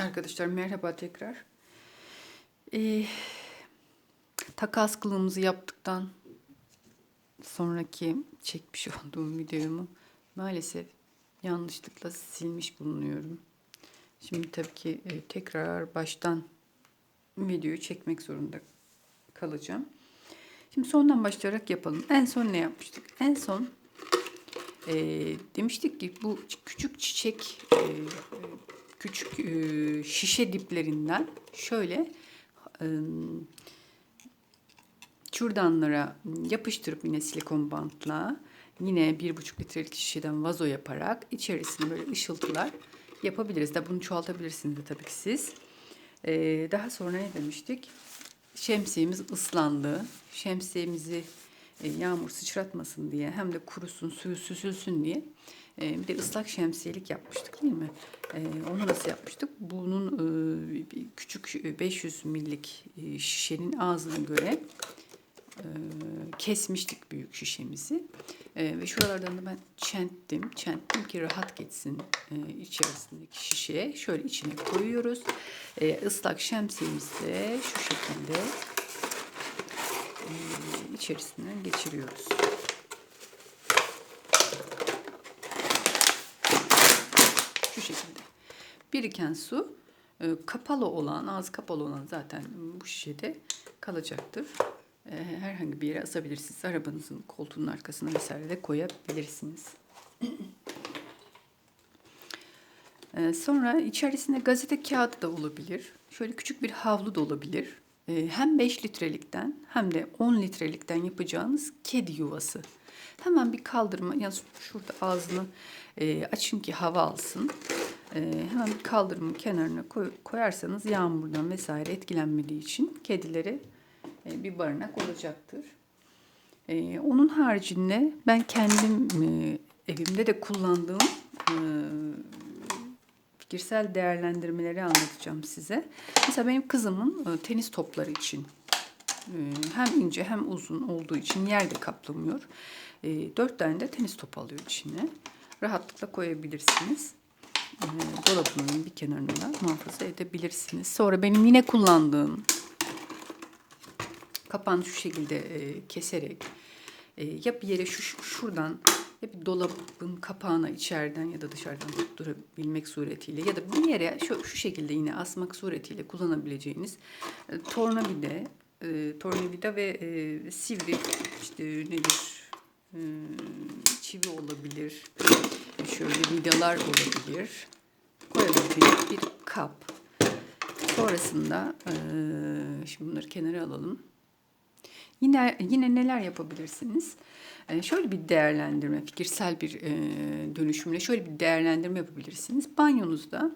Arkadaşlar merhaba tekrar. Ee, takas kılığımızı yaptıktan sonraki çekmiş olduğum videomu maalesef yanlışlıkla silmiş bulunuyorum. Şimdi tabii ki e, tekrar baştan videoyu çekmek zorunda kalacağım. Şimdi sondan başlayarak yapalım. En son ne yapmıştık? En son e, demiştik ki bu küçük çiçek e, küçük e, şişe diplerinden şöyle e, kürdanlara yapıştırıp yine silikon bantla yine bir buçuk litrelik şişeden vazo yaparak içerisine böyle ışıltılar yapabiliriz. Da bunu çoğaltabilirsiniz de tabii ki siz. E, daha sonra ne demiştik? Şemsiyemiz ıslandı. Şemsiyemizi yağmur sıçratmasın diye hem de kurusun, suyu süzülsün diye e, bir de ıslak şemsiyelik yapmıştık değil mi? E, onu nasıl yapmıştık? Bunun e, küçük e, 500 millik e, şişenin ağzına göre e, kesmiştik büyük şişemizi. E, ve şuralardan da ben çenttim. Çenttim ki rahat geçsin e, içerisindeki şişeye. Şöyle içine koyuyoruz. E, ıslak şemsiyemizi de şu şekilde e, içerisinden geçiriyoruz. Şu şekilde. Biriken su e, kapalı olan, ağzı kapalı olan zaten bu şişede kalacaktır. E, herhangi bir yere asabilirsiniz. Arabanızın koltuğunun arkasına vesaire de koyabilirsiniz. E, sonra içerisinde gazete kağıdı da olabilir. Şöyle küçük bir havlu da olabilir. E, hem 5 litrelikten hem de 10 litrelikten yapacağınız kedi yuvası. Hemen bir kaldırma, yani şurada ağzını e, açın ki hava alsın. E, hemen bir kaldırımın kenarına koy, koyarsanız yağmurdan vesaire etkilenmediği için kedileri e, bir barınak olacaktır. E, onun haricinde ben kendim e, evimde de kullandığım e, fikirsel değerlendirmeleri anlatacağım size. Mesela benim kızımın e, tenis topları için e, hem ince hem uzun olduğu için yer de kaplamıyor. E, dört tane de tenis topu alıyor içine. Rahatlıkla koyabilirsiniz. Dolabının bir kenarına muhafaza edebilirsiniz. Sonra benim yine kullandığım kapağını şu şekilde keserek ya bir yere şu şuradan bir dolabın kapağına içeriden ya da dışarıdan tutturabilmek suretiyle ya da bir yere şu, şu şekilde yine asmak suretiyle kullanabileceğiniz e, tornavida, e, tornavida ve e, sivri işte nedir e, çivi olabilir, şöyle vidalar olabilir, koyabileceğiniz bir kap. Sonrasında e, şimdi bunları kenara alalım. Yine yine neler yapabilirsiniz? Ee, şöyle bir değerlendirme, fikirsel bir e, dönüşümle şöyle bir değerlendirme yapabilirsiniz. Banyonuzda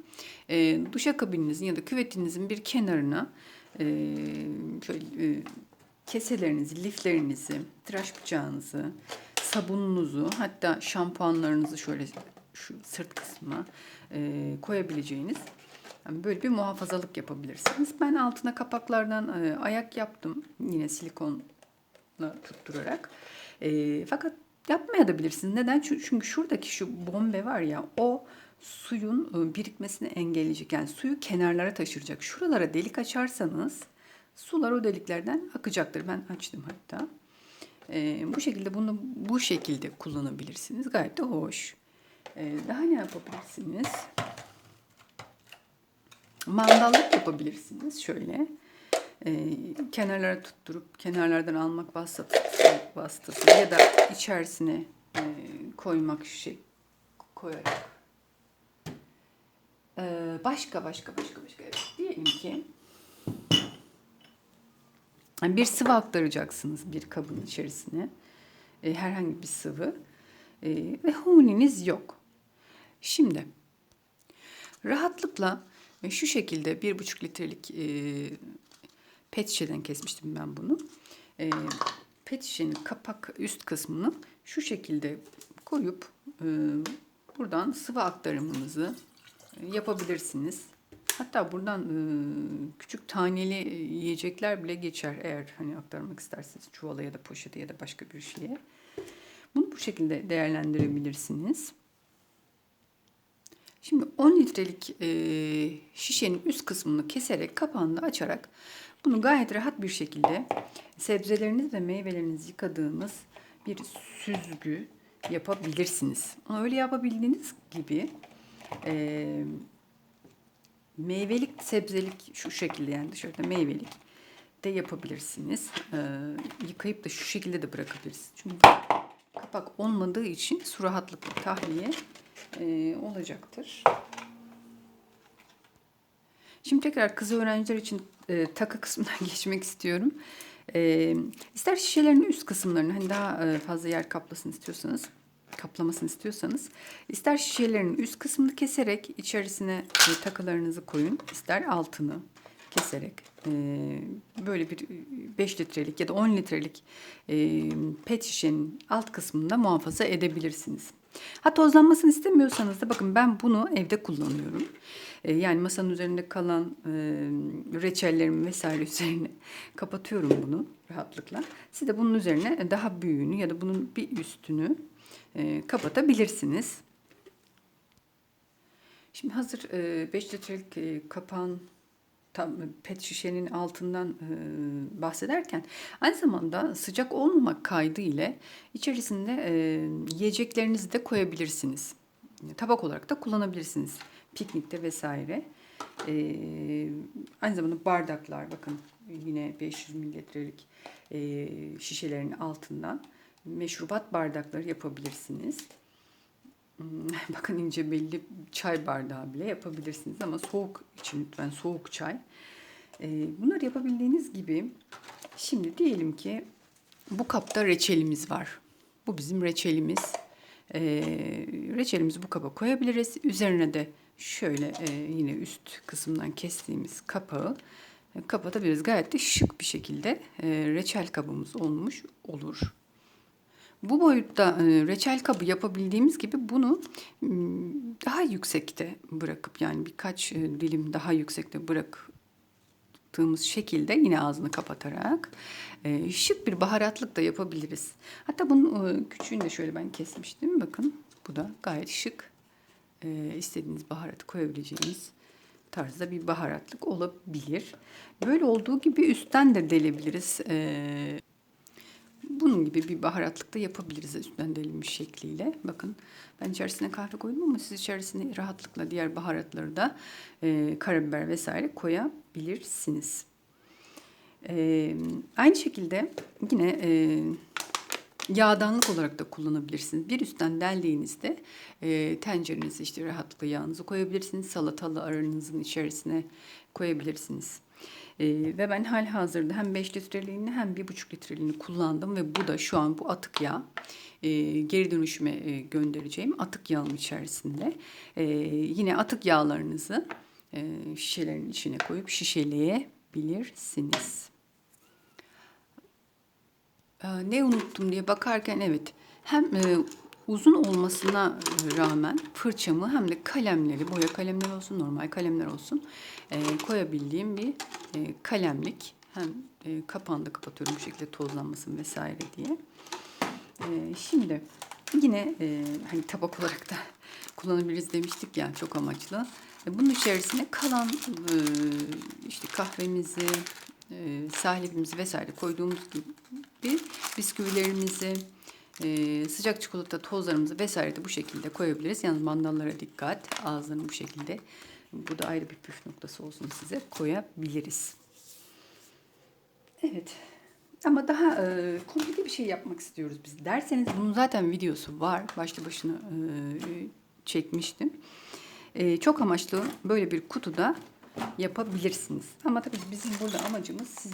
e, duşakabininizin ya da küvetinizin bir kenarına e, şöyle e, keselerinizi, liflerinizi, tıraş bıçağınızı, sabununuzu, hatta şampuanlarınızı şöyle şu sırt kısmına koyabileceğiniz yani böyle bir muhafazalık yapabilirsiniz. Ben altına kapaklardan ayak yaptım. Yine silikonla tutturarak. E, fakat yapmaya da bilirsiniz. Neden? Çünkü şuradaki şu bombe var ya o suyun e, birikmesini engelleyecek. Yani suyu kenarlara taşıracak. Şuralara delik açarsanız sular o deliklerden akacaktır. Ben açtım hatta. E, bu şekilde bunu bu şekilde kullanabilirsiniz. Gayet de hoş. E, daha ne yapabilirsiniz? mandallık yapabilirsiniz şöyle. Ee, kenarlara tutturup kenarlardan almak vasıtası, vasıtası ya da içerisine e, koymak şey koyarak. Ee, başka başka başka başka evet. diyelim ki bir sıvı aktaracaksınız bir kabın içerisine. E, herhangi bir sıvı. E, ve huniniz yok. Şimdi rahatlıkla ve şu şekilde bir buçuk litrelik e, pet şişeden kesmiştim ben bunu. E, pet şişenin kapak üst kısmını şu şekilde koyup e, buradan sıvı aktarımınızı yapabilirsiniz. Hatta buradan e, küçük taneli yiyecekler bile geçer eğer hani aktarmak isterseniz çuvala ya da poşete ya da başka bir şeye. Bunu bu şekilde değerlendirebilirsiniz. Şimdi 10 litrelik e, şişenin üst kısmını keserek kapağını açarak bunu gayet rahat bir şekilde sebzeleriniz ve meyvelerinizi yıkadığınız bir süzgü yapabilirsiniz. Ama öyle yapabildiğiniz gibi e, meyvelik, sebzelik şu şekilde yani dışarıda meyvelik de yapabilirsiniz. E, yıkayıp da şu şekilde de bırakabilirsiniz. Çünkü kapak olmadığı için su rahatlıkla tahliye e, olacaktır. Şimdi tekrar kız öğrenciler için e, takı kısmından geçmek istiyorum. E, ister şişelerin üst kısımlarını hani daha e, fazla yer kaplasın istiyorsanız, kaplamasını istiyorsanız, ister şişelerin üst kısmını keserek içerisine e, takılarınızı koyun, ister altını keserek e, böyle bir 5 litrelik ya da 10 litrelik e, pet şişenin alt kısmında muhafaza edebilirsiniz. Ha tozlanmasını istemiyorsanız da bakın ben bunu evde kullanıyorum. E, yani masanın üzerinde kalan e, reçellerimi vesaire üzerine kapatıyorum bunu rahatlıkla. Siz de bunun üzerine daha büyüğünü ya da bunun bir üstünü e, kapatabilirsiniz. Şimdi hazır 5 litrelik e, kapağın tam pet şişenin altından e, bahsederken aynı zamanda sıcak olmamak kaydı ile içerisinde e, yiyeceklerinizi de koyabilirsiniz. Tabak olarak da kullanabilirsiniz. Piknikte vesaire. E, aynı zamanda bardaklar bakın yine 500 mililitrelik e, şişelerin altından meşrubat bardakları yapabilirsiniz. Hmm, Bakın ince belli çay bardağı bile yapabilirsiniz ama soğuk için lütfen soğuk çay. Ee, bunları yapabildiğiniz gibi şimdi diyelim ki bu kapta reçelimiz var. Bu bizim reçelimiz. Ee, reçelimizi bu kaba koyabiliriz. Üzerine de şöyle e, yine üst kısımdan kestiğimiz kapağı e, kapatabiliriz. Gayet de şık bir şekilde e, reçel kabımız olmuş olur. Bu boyutta e, reçel kabı yapabildiğimiz gibi bunu daha yüksekte bırakıp yani birkaç e, dilim daha yüksekte bıraktığımız şekilde yine ağzını kapatarak e, şık bir baharatlık da yapabiliriz. Hatta bunun küçüğünü de şöyle ben kesmiştim. Bakın bu da gayet şık. İstediğiniz baharatı koyabileceğiniz tarzda bir baharatlık olabilir. Böyle olduğu gibi üstten de delebiliriz. E, bunun gibi bir baharatlık da yapabiliriz üstten delinmiş şekliyle. Bakın ben içerisine kahve koydum ama siz içerisine rahatlıkla diğer baharatları da e, karabiber vesaire koyabilirsiniz. E, aynı şekilde yine e, yağdanlık olarak da kullanabilirsiniz. Bir üstten deldiğinizde e, tencerenize işte rahatlıkla yağınızı koyabilirsiniz. Salatalı aranızın içerisine koyabilirsiniz. Ee, ve ben hal hazırda hem 5 litreliğini hem 1,5 litreliğini kullandım ve bu da şu an bu atık yağ e, geri dönüşüme e, göndereceğim atık yağın içerisinde. E, yine atık yağlarınızı e, şişelerin içine koyup şişeleyebilirsiniz. E, ne unuttum diye bakarken evet hem e, uzun olmasına rağmen fırçamı hem de kalemleri, boya kalemler olsun, normal kalemler olsun e, koyabildiğim bir e, kalemlik. Hem e, kapağını da kapatıyorum bu şekilde tozlanmasın vesaire diye. E, şimdi yine hani tabak olarak da kullanabiliriz demiştik ya çok amaçlı. Bunun içerisine kalan işte kahvemizi, e, salebimizi vesaire koyduğumuz gibi bisküvilerimizi, sıcak çikolata tozlarımızı vesaire de bu şekilde koyabiliriz. Yalnız mandallara dikkat. Ağızlarını bu şekilde bu da ayrı bir püf noktası olsun size koyabiliriz. Evet. Ama daha e, komplike bir şey yapmak istiyoruz biz derseniz bunun zaten videosu var. Başlı başına e, çekmiştim. E, çok amaçlı böyle bir kutuda yapabilirsiniz. Ama tabii bizim burada amacımız siz